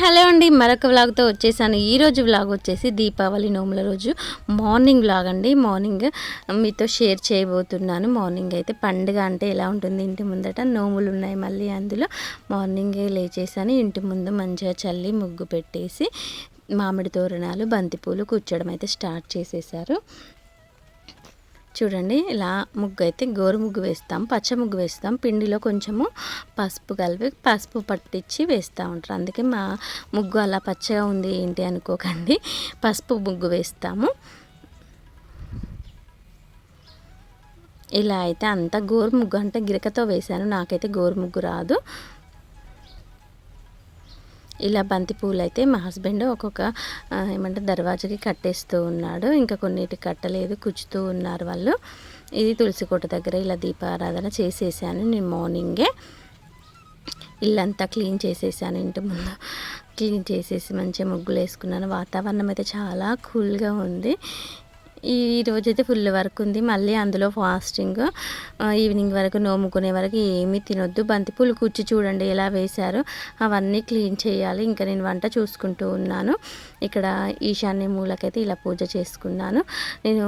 Hello అండి మరొక వ్లాగ్తో వచ్చేసాను. ఈరోజు వ్లాగ్ వచ్చేసి దీపావళి నోముల రోజు. మార్నింగ్ వ్లాగ్ అండి. మార్నింగ్ మీతో షేర్ చేయబోతున్నాను. మార్నింగ్ అయితే పండుగ అంటే ఎలా ఉంటుంది? ఇంటి ముందట నోములు ఉన్నాయి మళ్ళీ అందులో. మార్నింగే లేచేసాను. ఇంటి ముందు మంచిగా చల్లి ముగ్గు పెట్టేసి మామిడి తోరణాలు బంతిపూలు కూర్చోడం అయితే స్టార్ట్ చేసేసారు. చూడండి ఇలా ముగ్గు అయితే గోరు ముగ్గు వేస్తాం పచ్చ ముగ్గు వేస్తాం. పిండిలో కొంచెము పసుపు కలిపి పసుపు పట్టించి వేస్తూ ఉంటారు. అందుకే మా ముగ్గు అలా పచ్చగా ఉంది ఏంటి అనుకోకండి. పసుపు ముగ్గు వేస్తాము. ఇలా అయితే అంతా గోరు ముగ్గు అంటే గిరకతో వేశాను. నాకైతే గోరు ముగ్గు రాదు. ఇలా బంతి పూలు అయితే మా హస్బెండ్ ఒక్కొక్క ఏమంటే దర్వాజకి కట్టేస్తూ ఉన్నాడు. ఇంకా కొన్నిటి కట్టలేదు కుచ్చుతూ ఉన్నారు వాళ్ళు. ఇది తులసి కోట దగ్గర ఇలా దీపారాధన చేసేసాను నేను మార్నింగే. ఇల్లంతా క్లీన్ చేసేసాను ఇంటి ముందు క్లీన్ చేసేసి మంచిగా ముగ్గులు వేసుకున్నాను వాతావరణం అయితే చాలా కూల్గా ఉంది. ఈ రోజైతే ఫుల్ వర్క్ ఉంది. మళ్ళీ అందులో ఫాస్టింగ్ ఈవినింగ్ వరకు నోముకునే వరకు ఏమీ తినొద్దు. బంతిపూలు కూర్చి చూడండి ఎలా వేశారు అవన్నీ క్లీన్ చేయాలి. ఇంకా నేను వంట చూసుకుంటూ ఉన్నాను. ఇక్కడ ఈశాన్య మూలకైతే ఇలా పూజ చేసుకున్నాను. నేను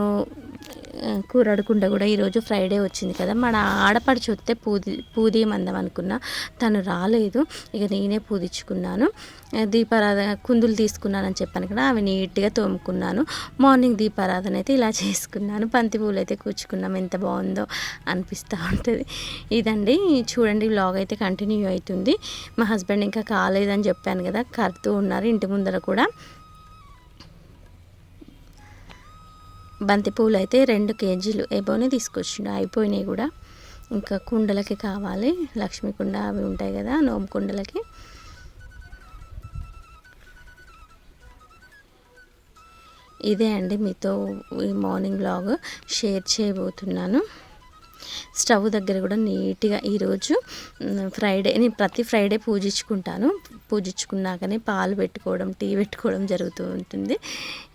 కూరడుకుండ కూడా ఈరోజు ఫ్రైడే వచ్చింది కదా. మన ఆడపడిచి వస్తే పూది పూది అనుకున్నా. తను రాలేదు. ఇక నేనే పూదించుకున్నాను దీపారాధన కుందులు తీసుకున్నానని చెప్పాను కదా అవి నీట్గా తోముకున్నాను. మార్నింగ్ దీపారాధన అయితే ఇలా చేసుకున్నాను. బంతి పూలు అయితే కూర్చుకున్నాం. ఎంత బాగుందో అనిపిస్తూ ఉంటుంది. ఇదండి. చూడండి బ్లాగ్ అయితే కంటిన్యూ అవుతుంది. మా హస్బెండ్ ఇంకా కాలేదని చెప్పాను కదా కడుతూ ఉన్నారు ఇంటి ముందర కూడా. బంతి పూలు అయితే రెండు కేజీలు ఏబోనే తీసుకొచ్చిండు. అయిపోయినాయి కూడా. ఇంకా కుండలకి కావాలి. లక్ష్మీ కుండ అవి ఉంటాయి కదా నోము కుండలకి. ఇదే అండి మీతో ఈ మార్నింగ్ బ్లాగ్ షేర్ చేయబోతున్నాను. స్టవ్ దగ్గర కూడా నీట్గా ఈరోజు ఫ్రైడే నేను ప్రతి ఫ్రైడే పూజించుకుంటాను. పూజించుకున్నాకనే పాలు పెట్టుకోవడం టీ పెట్టుకోవడం జరుగుతూ ఉంటుంది.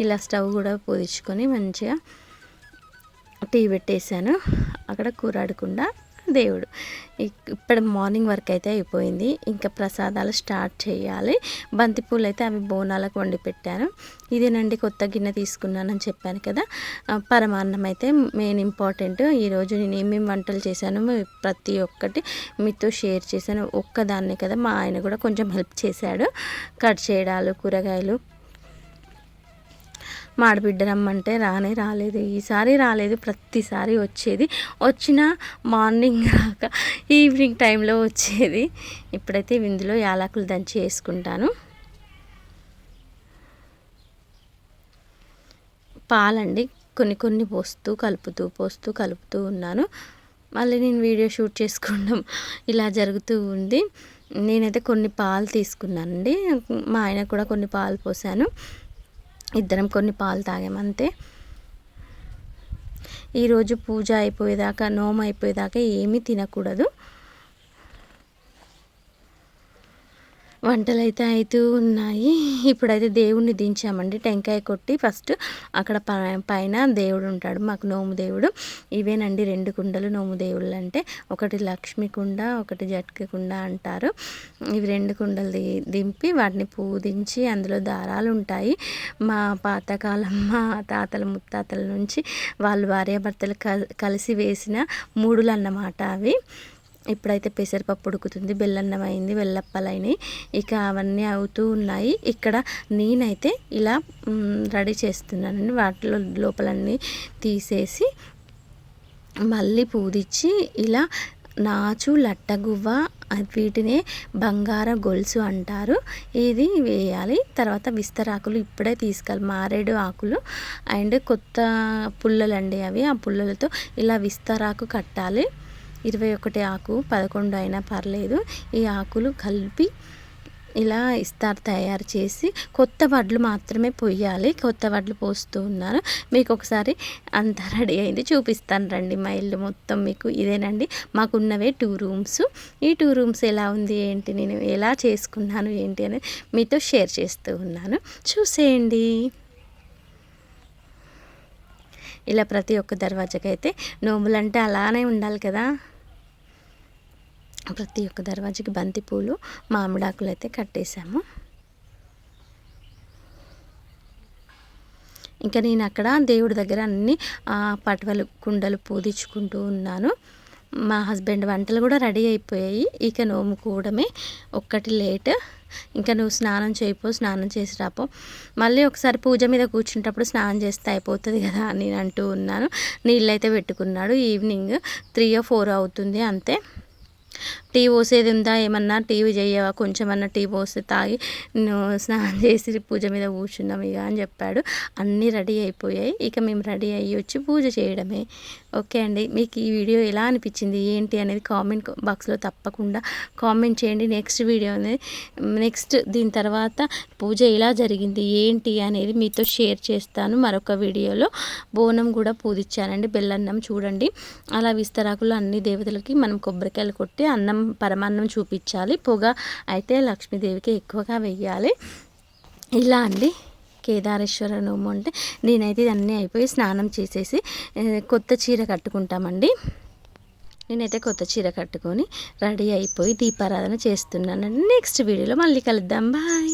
ఇలా స్టవ్ కూడా పూజించుకొని మంచిగా టీ పెట్టేశాను. అక్కడ కూరాడకుండా దేవుడు. ఇప్పుడు మార్నింగ్ వర్క్ అయితే అయిపోయింది. ఇంకా ప్రసాదాలు స్టార్ట్ చేయాలి. బంతిపూలు అయితే అవి బోనాలకు వండి పెట్టాను. ఇదేనండి కొత్త గిన్నె తీసుకున్నానని చెప్పాను కదా. పరమాన్నం అయితే మెయిన్ ఇంపార్టెంట్. ఈరోజు నేను ఏమేమి వంటలు చేశాను ప్రతి ఒక్కటి మీతో షేర్ చేశాను. ఒక్కదాన్నే కదా మా ఆయన కూడా కొంచెం హెల్ప్ చేశాడు. కట్ చేయడాలు కూరగాయలు మాడబిడ్డ రమ్మంటే రానే రాలేదు. ఈసారి రాలేదు ప్రతిసారి వచ్చేది. వచ్చిన మార్నింగ్ రాక ఈవినింగ్ టైంలో వచ్చేది. ఇప్పుడైతే ఇందులో యాలకులు దంచి వేసుకుంటాను. పాలండి కొన్ని కొన్ని పోస్తూ కలుపుతూ పోస్తూ కలుపుతూ ఉన్నాను. మళ్ళీ నేను వీడియో షూట్ చేసుకోవడం ఇలా జరుగుతూ ఉంది. నేనైతే కొన్ని పాలు తీసుకున్నానండి. మా ఆయన కూడా కొన్ని పాలు పోసాను. ఇద్దరం కొన్ని పాలు తాగామంతే ఈరోజు పూజ అయిపోయేదాకా నోమ అయిపోయేదాకా ఏమీ తినకూడదు. వంటలు అయితే అవుతూ ఉన్నాయి. ఇప్పుడైతే దేవుణ్ణి దించామండి. టెంకాయ కొట్టి ఫస్ట్ అక్కడ పైన దేవుడు ఉంటాడు. మాకు నోము దేవుడు. ఇవేనండి రెండు కుండలు నోము దేవుళ్ళు అంటే. ఒకటి లక్ష్మి కుండ ఒకటి జట్కి కుండ అంటారు. ఇవి రెండు కుండలు ది దింపి వాటిని పూజించి అందులో దారాలు ఉంటాయి. మా పాతకాలం మా తాతల ముత్తాతల నుంచి వాళ్ళు భార్యాభర్తలు కలిసి వేసిన మూడులు అన్నమాట అవి. ఇప్పుడైతే పెసరపప్పు ఉడుకుతుంది బెల్లన్నం అయింది వెల్లప్పలైనవి ఇక అవన్నీ అవుతూ ఉన్నాయి. ఇక్కడ నేనైతే ఇలా రెడీ చేస్తున్నానండి. వాటిలో లోపలన్నీ తీసేసి మళ్ళీ పూదిచ్చి ఇలా నాచు లట్టగువ్వ వీటినే బంగార గొలుసు అంటారు. ఇది వేయాలి. తర్వాత విస్తరాకులు ఇప్పుడే తీసుకెళ్ళి మారేడు ఆకులు అండ్ కొత్త పుల్లలు అండి అవి. ఆ పుల్లలతో ఇలా విస్తరాకు కట్టాలి. ఇరవై ఒకటి ఆకు పదకొండు అయినా పర్లేదు. ఈ ఆకులు కలిపి ఇలా ఇస్తారు తయారు చేసి కొత్త వడ్లు మాత్రమే పొయ్యాలి. కొత్త వడ్లు పోస్తూ ఉన్నారు. మీకు ఒకసారి అంతా రెడీ అయింది చూపిస్తాను రండి. మా ఇల్లు మొత్తం మీకు ఇదేనండి. మాకున్నవే టూ రూమ్స్. ఈ టూ రూమ్స్ ఎలా ఉంది ఏంటి నేను ఎలా చేసుకున్నాను ఏంటి అని మీతో షేర్ చేస్తూ ఉన్నాను. చూసేయండి. ఇలా ప్రతి ఒక్క దర్వాజకైతే నోములంటే అలానే ఉండాలి కదా. ప్రతి ఒక్క దర్వాజకి బంతిపూలు మామిడాకులు అయితే కట్టేశాము. ఇంకా నేను అక్కడ దేవుడి దగ్గర అన్ని పటవలు కుండలు పూదించుకుంటూ ఉన్నాను. మా హస్బెండ్ వంటలు కూడా రెడీ అయిపోయాయి. ఇక నోము కూడమే ఒక్కటి లేట్. ఇంకా నువ్వు స్నానం చేయిపో స్నానం చేసి రాపో. మళ్ళీ ఒకసారి పూజ మీద కూర్చుంటప్పుడు స్నానం చేస్తే అయిపోతుంది కదా అని అంటూ ఉన్నాను. నీళ్ళైతే పెట్టుకున్నాడు. ఈవినింగ్ త్రీ ఫోర్ అవుతుంది అంతే. టీ పోసేది ఉందా ఏమన్నా టీవీ చేయవా కొంచెమన్నా టీ పోసి తాగి స్నానం చేసి పూజ మీద కూర్చున్నాం ఇక అని చెప్పాడు. అన్నీ రెడీ అయిపోయాయి. ఇక మేము రెడీ అయ్యి వచ్చి పూజ చేయడమే. ఓకే అండి. మీకు ఈ వీడియో ఎలా అనిపించింది? ఏంటి అనేది కామెంట్ బాక్స్లో తప్పకుండా కామెంట్ చేయండి. నెక్స్ట్ వీడియో అనేది నెక్స్ట్ దీని తర్వాత పూజ ఎలా జరిగింది? ఏంటి అనేది మీతో షేర్ చేస్తాను. మరొక వీడియోలో బోనం కూడా పూజించానండి బెల్లన్నం చూడండి. అలా విస్తరాకులు అన్ని దేవతలకి మనం కొబ్బరికాయలు కొట్టి అన్నం పరమాన్నం చూపించాలి. పొగ అయితే లక్ష్మీదేవికి ఎక్కువగా వెయ్యాలి. ఇలా అండి. కేదారేశ్వర నోము అంటే నేనైతే ఇదన్నీ అయిపోయి స్నానం చేసేసి కొత్త చీర కట్టుకుంటామండి. నేనైతే కొత్త చీర కట్టుకొని రెడీ అయిపోయి దీపారాధన చేస్తున్నానండి నెక్స్ట్ వీడియోలో మళ్ళీ కలుద్దాం. బాయ్.